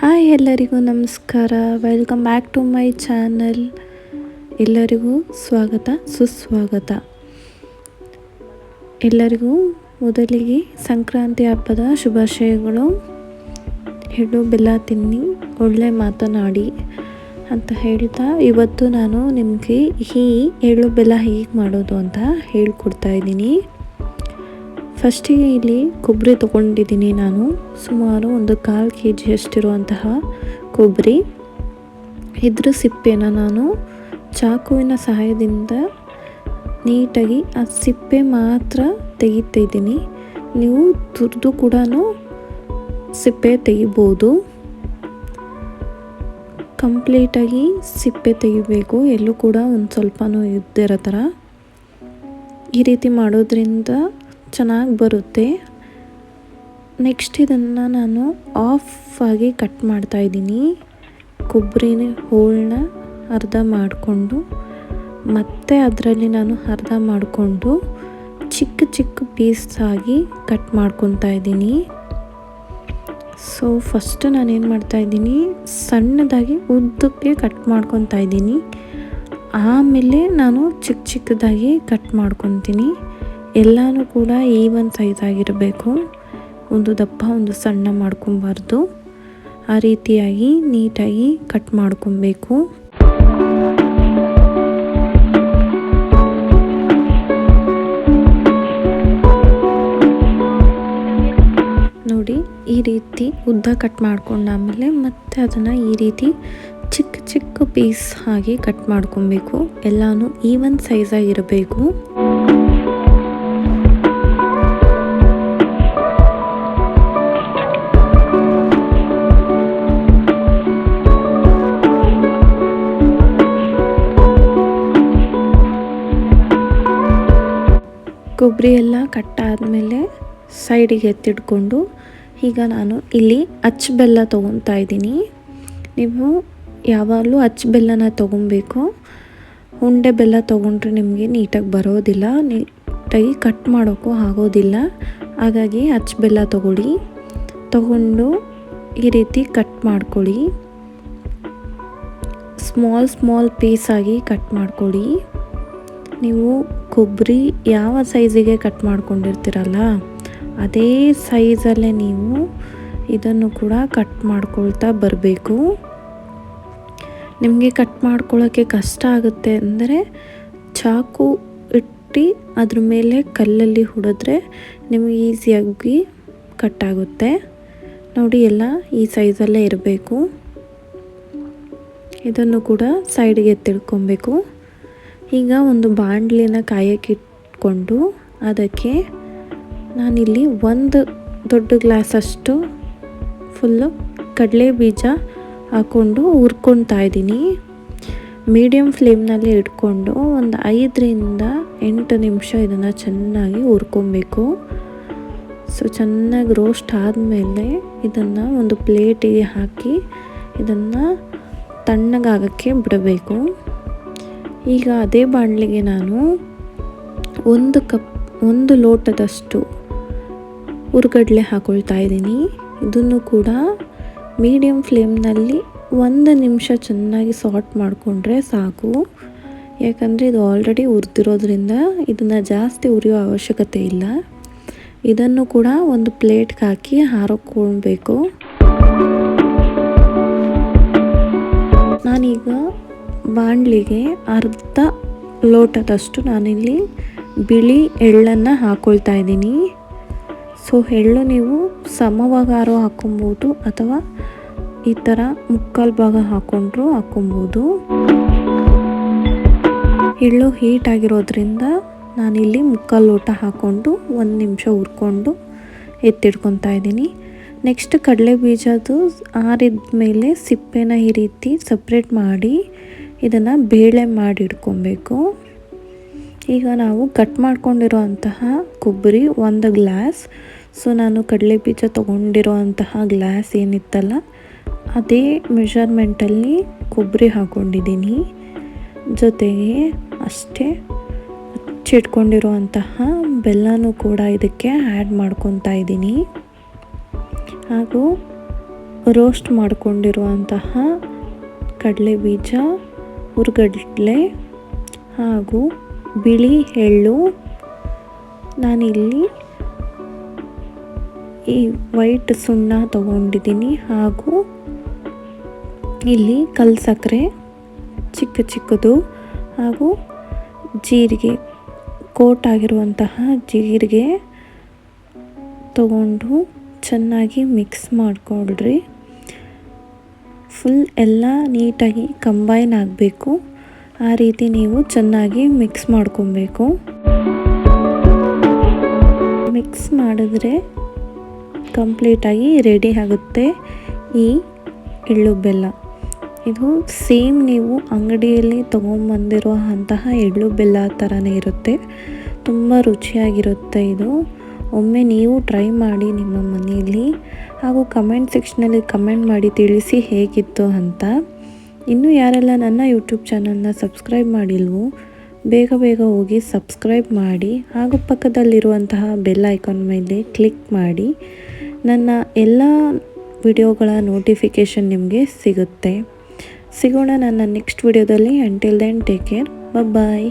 Hi ಎಲ್ಲರಿಗೂ ನಮಸ್ಕಾರ. Welcome back to my channel ಎಲ್ಲರಿಗೂ ಸ್ವಾಗತ, ಸುಸ್ವಾಗತ. ಎಲ್ಲರಿಗೂ ಮೊದಲಿಗೆ ಸಂಕ್ರಾಂತಿ ಹಬ್ಬದ ಶುಭಾಶಯಗಳು. ಹೆಣ್ಣು ಬೆಲ್ಲ ತಿನ್ನಿ, ಒಳ್ಳೆ ಮಾತನಾಡಿ ಅಂತ ಹೇಳ್ತಾ ಇವತ್ತು ನಾನು ನಿಮಗೆ ಈ ಎಳ್ಳು ಬೆಲ್ಲ ಹೇಗೆ ಮಾಡೋದು ಅಂತ ಹೇಳ್ಕೊಡ್ತಾ ಇದ್ದೀನಿ. ಫಸ್ಟಿಗೆ ಇಲ್ಲಿ ಕೊಬ್ಬರಿ ತೊಗೊಂಡಿದ್ದೀನಿ ನಾನು. ಸುಮಾರು ಒಂದು ಕಾಲು ಕೆ ಜಿಯಷ್ಟಿರುವಂತಹ ಕೊಬ್ಬರಿ. ಇದ್ರ ಸಿಪ್ಪೆನ ನಾನು ಚಾಕುವಿನ ಸಹಾಯದಿಂದ ನೀಟಾಗಿ ಆ ಸಿಪ್ಪೆ ಮಾತ್ರ ತೆಗಿತಾ ಇದ್ದೀನಿ. ನೀವು ತುರಿದು ಕೂಡ ಸಿಪ್ಪೆ ತೆಗಿಬೋದು. ಕಂಪ್ಲೀಟಾಗಿ ಸಿಪ್ಪೆ ತೆಗಿಬೇಕು. ಎಲ್ಲೂ ಕೂಡ ಒಂದು ಸ್ವಲ್ಪನೂ ಇದ್ದಿರೋ ಥರ. ಈ ರೀತಿ ಮಾಡೋದ್ರಿಂದ ಚೆನ್ನಾಗಿ ಬರುತ್ತೆ. ನೆಕ್ಸ್ಟ್ ಇದನ್ನು ನಾನು ಆಫ್ ಆಗಿ ಕಟ್ ಮಾಡ್ತಾ ಇದ್ದೀನಿ. ಕೊಬ್ಬರಿ ಹೋಳನ್ನ ಅರ್ಧ ಮಾಡಿಕೊಂಡು, ಮತ್ತೆ ಅದರಲ್ಲಿ ನಾನು ಅರ್ಧ ಮಾಡಿಕೊಂಡು ಚಿಕ್ಕ ಚಿಕ್ಕ ಪೀಸ್ ಆಗಿ ಕಟ್ ಮಾಡ್ಕೊತಾ ಇದ್ದೀನಿ. ಸೊ ಫಸ್ಟ್ ನಾನೇನು ಮಾಡ್ತಾಯಿದ್ದೀನಿ ಸಣ್ಣದಾಗಿ ಉದ್ದಕ್ಕೆ ಕಟ್ ಮಾಡ್ಕೊತಾ ಇದ್ದೀನಿ. ಆಮೇಲೆ ನಾನು ಚಿಕ್ಕ ಚಿಕ್ಕದಾಗಿ ಕಟ್ ಮಾಡ್ಕೊತೀನಿ. ಎಲ್ಲನೂ ಕೂಡ ಈವನ್ ಸೈಜ್ ಆಗಿರಬೇಕು. ಒಂದು ದಪ್ಪ, ಒಂದು ಸಣ್ಣ ಮಾಡ್ಕೊಬಾರ್ದು. ಆ ರೀತಿಯಾಗಿ, ನೀಟಾಗಿ ಕಟ್ ಮಾಡ್ಕೊಬೇಕು. ನೋಡಿ, ಈ ರೀತಿ ಉದ್ದ ಕಟ್ ಮಾಡ್ಕೊಂಡಾಮೇಲೆ ಮತ್ತೆ ಅದನ್ನು ಈ ರೀತಿ ಚಿಕ್ಕ ಚಿಕ್ಕ ಪೀಸ್ ಆಗಿ ಕಟ್ ಮಾಡ್ಕೊಬೇಕು. ಎಲ್ಲಾನು ಈವನ್ ಸೈಜಾಗಿರಬೇಕು ಕೊಬ್ಬರಿ ಎಲ್ಲ ಕಟ್ಟಾದಮೇಲೆ ಸೈಡಿಗೆ ಎತ್ತಿಟ್ಕೊಂಡು ಈಗ ನಾನು ಇಲ್ಲಿ ಅಚ್ಚ ಬೆಲ್ಲ ತೊಗೊತಾ ಇದ್ದೀನಿ. ನೀವು ಯಾವಾಗಲೂ ಅಚ್ಚ ಬೆಲ್ಲನ ತೊಗೊಬೇಕು ಉಂಡೆ ಬೆಲ್ಲ ತೊಗೊಂಡ್ರೆ ನಿಮಗೆ ನೀಟಾಗಿ ಬರೋದಿಲ್ಲ. ನೀಟಾಗಿ ಕಟ್ ಮಾಡೋಕ್ಕೂ ಆಗೋದಿಲ್ಲ. ಹಾಗಾಗಿ ಅಚ್ಚ ಬೆಲ್ಲ ತೊಗೊಳ್ಳಿ. ತಗೊಂಡು ಈ ರೀತಿ ಕಟ್ ಮಾಡ್ಕೊಳ್ಳಿ. ಸ್ಮಾಲ್ ಸ್ಮಾಲ್ ಪೀಸಾಗಿ ಕಟ್ ಮಾಡ್ಕೊಳ್ಳಿ. ನೀವು ಕೊಬ್ಬರಿ ಯಾವ ಸೈಜಿಗೆ ಕಟ್ ಮಾಡ್ಕೊಂಡಿರ್ತೀರಲ್ಲ, ಅದೇ ಸೈಜಲ್ಲೇ ನೀವು ಇದನ್ನು ಕೂಡ ಕಟ್ ಮಾಡ್ಕೊಳ್ತಾ ಬರಬೇಕು. ನಿಮಗೆ ಕಟ್ ಮಾಡ್ಕೊಳ್ಳೋಕ್ಕೆ ಕಷ್ಟ ಆಗುತ್ತೆ ಅಂದರೆ ಚಾಕು ಇಟ್ಟು ಅದ್ರ ಮೇಲೆ ಕಲ್ಲಲ್ಲಿ ಹೊಡೆದ್ರೆ ನಿಮಗೆ ಈಸಿಯಾಗಿ ಕಟ್ ಆಗುತ್ತೆ. ನೋಡಿ ಎಲ್ಲ ಈ ಸೈಜಲ್ಲೇ ಇರಬೇಕು. ಇದನ್ನು ಕೂಡ ಸೈಡ್ಗೆ ಎತ್ತಿಡ್ಕೊಬೇಕು ಈಗ ಒಂದು ಬಾಣಲಿನ ಕಾಯಕ್ಕಿಟ್ಕೊಂಡು ಅದಕ್ಕೆ ನಾನಿಲ್ಲಿ ಒಂದು ದೊಡ್ಡ ಗ್ಲಾಸಷ್ಟು ಫುಲ್ಲು ಕಡಲೆ ಬೀಜ ಹಾಕ್ಕೊಂಡು ಹುರ್ಕೊತಾ ಇದ್ದೀನಿ. ಮೀಡಿಯಮ್ ಫ್ಲೇಮ್ನಲ್ಲಿ ಇಟ್ಕೊಂಡು ಒಂದು ಐದರಿಂದ ಎಂಟು ನಿಮಿಷ ಇದನ್ನು ಚೆನ್ನಾಗಿ ಹುರ್ಕೊಬೇಕು. ಸೊ, ಚೆನ್ನಾಗಿ ರೋಸ್ಟ್ ಆದಮೇಲೆ ಇದನ್ನು ಒಂದು ಪ್ಲೇಟಿಗೆ ಹಾಕಿ ಇದನ್ನು ತಣ್ಣಗಾಗಕ್ಕೆ ಬಿಡಬೇಕು. ಈಗ ಅದೇ ಬಾಣಲೆಗೆ ನಾನು ಒಂದು ಕಪ್, ಒಂದು ಲೋಟದಷ್ಟು ಹುರ್ಗಡ್ಲೆ ಹಾಕೊಳ್ತಾ ಇದ್ದೀನಿ. ಇದನ್ನು ಕೂಡ ಮೀಡಿಯಮ್ ಫ್ಲೇಮ್ನಲ್ಲಿ ಒಂದು ನಿಮಿಷ ಚೆನ್ನಾಗಿ ಸಾಟ್ ಮಾಡಿಕೊಂಡ್ರೆ ಸಾಕು. ಯಾಕಂದರೆ ಇದು ಆಲ್ರೆಡಿ ಹುರಿದಿರೋದ್ರಿಂದ ಇದನ್ನು ಜಾಸ್ತಿ ಉರಿಯೋ ಅವಶ್ಯಕತೆ ಇಲ್ಲ. ಇದನ್ನು ಕೂಡ ಒಂದು ಪ್ಲೇಟ್ಗೆ ಹಾಕಿ ಹಾರಕೊಳ್ಬೇಕು. ಬಾಣಲಿಗೆ ಅರ್ಧ ಲೋಟದಷ್ಟು ನಾನಿಲ್ಲಿ ಬಿಳಿ ಎಳ್ಳನ್ನು ಹಾಕ್ಕೊಳ್ತಾ ಇದ್ದೀನಿ. ಸೊ, ಎಳ್ಳು ನೀವು ಸಮವಾಗಾರು ಹಾಕೊಬೋದು ಅಥವಾ ಈ ಥರ ಮುಕ್ಕಾಲು ಭಾಗ ಹಾಕ್ಕೊಂಡ್ರು ಹಾಕ್ಕೊಬೋದು ಎಳ್ಳು ಹೀಟ್ ಆಗಿರೋದ್ರಿಂದ ನಾನಿಲ್ಲಿ ಮುಕ್ಕಾಲು ಲೋಟ ಹಾಕ್ಕೊಂಡು ಒಂದು ನಿಮಿಷ ಹುರ್ಕೊಂಡು ಎತ್ತಿಡ್ಕೊತಾ ಇದ್ದೀನಿ. ನೆಕ್ಸ್ಟ್ ಕಡಲೆ ಬೀಜದ್ದು ಆರಿದ ಮೇಲೆ ಸಿಪ್ಪೆನ ಈ ರೀತಿ ಸಪ್ರೇಟ್ ಮಾಡಿ ಇದನ್ನು ಬೇಳೆ ಮಾಡಿ ಇಟ್ಕೊಬೇಕು. ಈಗ ನಾವು ಕಟ್ ಮಾಡ್ಕೊಂಡಿರೋ ಅಂತಹ ಕೊಬ್ಬರಿ ಒಂದು ಗ್ಲಾಸ್ ಸೊ ನಾನು ಕಡಲೆ ಬೀಜ ತೊಗೊಂಡಿರುವಂತಹ ಗ್ಲಾಸ್ ಏನಿತ್ತಲ್ಲ, ಅದೇ ಮೆಷರ್ಮೆಂಟಲ್ಲಿ ಕೊಬ್ಬರಿ ಹಾಕ್ಕೊಂಡಿದ್ದೀನಿ ಜೊತೆಗೆ ಅಷ್ಟೇ ಹಚ್ಚಿಟ್ಕೊಂಡಿರೋ ಅಂತಹ ಬೆಲ್ಲನೂ ಕೂಡ ಇದಕ್ಕೆ ಆ್ಯಡ್ ಮಾಡ್ಕೊತಾ ಇದ್ದೀನಿ. ಹಾಗೂ ರೋಸ್ಟ್ ಮಾಡಿಕೊಂಡಿರುವಂತಹ ಕಡಲೆ ಬೀಜ ಹುರ್ಗಡ್ಲೆ ಹಾಗೂ ಬಿಳಿ ಎಳ್ಳು. ನಾನಿಲ್ಲಿ ಈ ವೈಟ್ ಸುಣ್ಣ ತಗೊಂಡಿದ್ದೀನಿ ಹಾಗೂ ಇಲ್ಲಿ ಕಲ್ ಸಕ್ಕರೆ ಚಿಕ್ಕ ಚಿಕ್ಕದು ಹಾಗೂ ಜೀರಿಗೆ ಕೋಟ್ ಆಗಿರುವಂತಹ ಜೀರಿಗೆ ತಗೊಂಡು ಚೆನ್ನಾಗಿ ಮಿಕ್ಸ್ ಮಾಡಿಕೊಳ್ರಿ. ಫುಲ್ ಎಲ್ಲ ನೀಟಾಗಿ ಕಂಬೈನ್ ಆಗಬೇಕು. ಆ ರೀತಿ ನೀವು ಚೆನ್ನಾಗಿ ಮಿಕ್ಸ್ ಮಾಡ್ಕೊಬೇಕು. ಮಿಕ್ಸ್ ಮಾಡಿದ್ರೆ ಕಂಪ್ಲೀಟಾಗಿ ರೆಡಿ ಆಗುತ್ತೆ ಈ ಎಳ್ಳು ಬೆಲ್ಲ. ಇದು ಸೇಮ್ ನೀವು ಅಂಗಡಿಯಲ್ಲಿ ತೊಗೊಂಬಂದಿರೋ ಅಂತಹ ಎಳ್ಳು ಬೆಲ್ಲ ಥರನೇ ಇರುತ್ತೆ. ತುಂಬ ರುಚಿಯಾಗಿರುತ್ತೆ ಇದು. ಒಮ್ಮೆ ನೀವು ಟ್ರೈ ಮಾಡಿ ನಿಮ್ಮ ಮನೆಯಲ್ಲಿ ಹಾಗೂ ಕಮೆಂಟ್ ಸೆಕ್ಷನಲ್ಲಿ ಕಮೆಂಟ್ ಮಾಡಿ ತಿಳಿಸಿ ಹೇಗಿತ್ತು ಅಂತ. ಇನ್ನೂ ಯಾರೆಲ್ಲ ನನ್ನ ಯೂಟ್ಯೂಬ್ ಚಾನಲ್ನ ಸಬ್ಸ್ಕ್ರೈಬ್ ಮಾಡಿಲ್ವೋ, ಬೇಗ ಬೇಗ ಹೋಗಿ ಸಬ್ಸ್ಕ್ರೈಬ್ ಮಾಡಿ ಹಾಗೂ ಪಕ್ಕದಲ್ಲಿರುವಂತಹ ಬೆಲ್ ಐಕಾನ್ ಮೇಲೆ ಕ್ಲಿಕ್ ಮಾಡಿ. ನನ್ನ ಎಲ್ಲ ವಿಡಿಯೋಗಳ ನೋಟಿಫಿಕೇಷನ್ ನಿಮಗೆ ಸಿಗುತ್ತೆ. ಸಿಗೋಣ ನನ್ನ ನೆಕ್ಸ್ಟ್ ವಿಡಿಯೋದಲ್ಲಿ until then take care bye